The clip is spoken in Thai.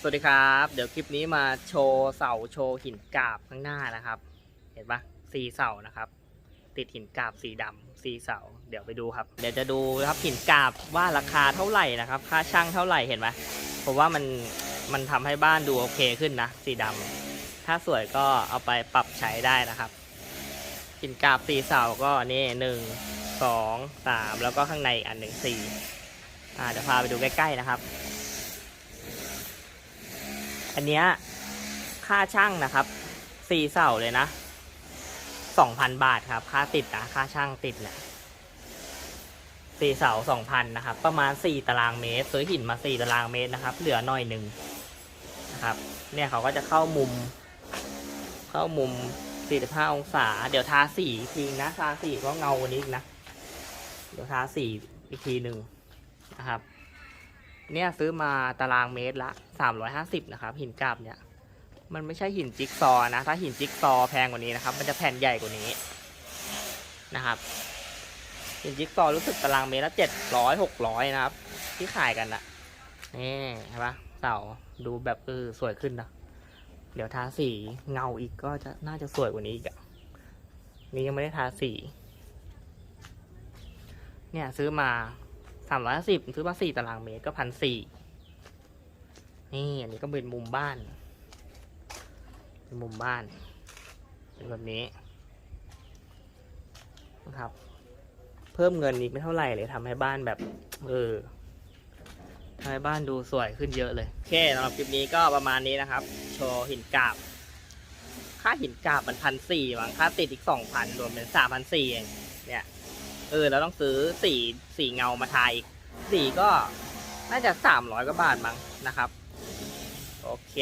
สวัสดีครับ เดี๋ยวคลิปนี้มาโชว์เสาโชว์หินกาบข้างหน้านะครับ เห็นปะสีเสานะครับ ติดหินกาบสีดำสีเสา เดี๋ยวไปดูครับ เดี๋ยวจะดูครับหินกาบว่าราคาเท่าไหร่นะครับ ค่าช่างเท่าไหร่เห็นไหมผมว่ามันมันทำให้บ้านดูโอเคขึ้นนะ สีดำถ้าสวยก็เอาไปปรับใช้ได้นะครับหินกาบสีเสาก็นี่หนึ่งสองสามแล้วก็ข้างในอันหนึ่งสี่อ่าเดี๋ยวพาไปดูใกล้ๆนะครับ อันเนี้ยค่าช่างนะครับสี่เสาเลยนะสองพันบาทครับ ค่าติดนะค่าช่างติดเนี่ยสี่เสาสองพันนะครับ ประมาณสี่ตารางเมตร ซื้อหินมาสี่ตารางเมตรนะครับ เหลือหน่อยหนึ่งนะครับ เนี่ยเขาก็จะเข้ามุม เข้ามุมสี่สิบห้าองศา เดี๋ยวทาสีอีกทีนะ ทาสีก็เงากว่านี้อีกนะ เดี๋ยวทาสีอีกทีหนึ่งนะครับ เนี่ยซื้อมาตารางเมตรละ350นะครับ หินกราบเนี่ย มันไม่ใช่หินจิ๊กซอ์นะ ถ้าหินจิ๊กซอแพงกว่านี้นะครับ มันจะแผ่นใหญ่กว่านี้นะครับ หินจิ๊กซอรู้สึกตารางเมตรละ700 600นะครับ ที่ขายกันอะนี่เห็นปะเสาดูแบบเออสวยขึ้นนะเดี๋ยวทาสีเงาอีกก็จะน่าจะสวยกว่านี้อีกอะนี่ยังไม่ได้ทาสี เนี่ยซื้อมา สามร้อยสิบซื้อมาสี่ตารางเมตรก็พันสี่นี่อันนี้ก็เป็นมุมบ้าน เป็นมุมบ้าน เป็นแบบนี้นะครับ เพิ่มเงินอีกไม่เท่าไหร่เลยทำให้บ้านแบบ เออทำให้บ้านดูสวยขึ้นเยอะเลย โอเคสำหรับคลิปนี้ก็ประมาณนี้นะครับ โชว์หินกาบ ค่าหินกาบมันพันสี่หวังค่าติดอีกสองพันรวมเป็นสามพันสี่เองเนี่ย เออเราต้องซื้อสีสีเงามาทาอีกสีก็น่าจะสามร้อยกว่าบาทมั้งนะครับ โอเค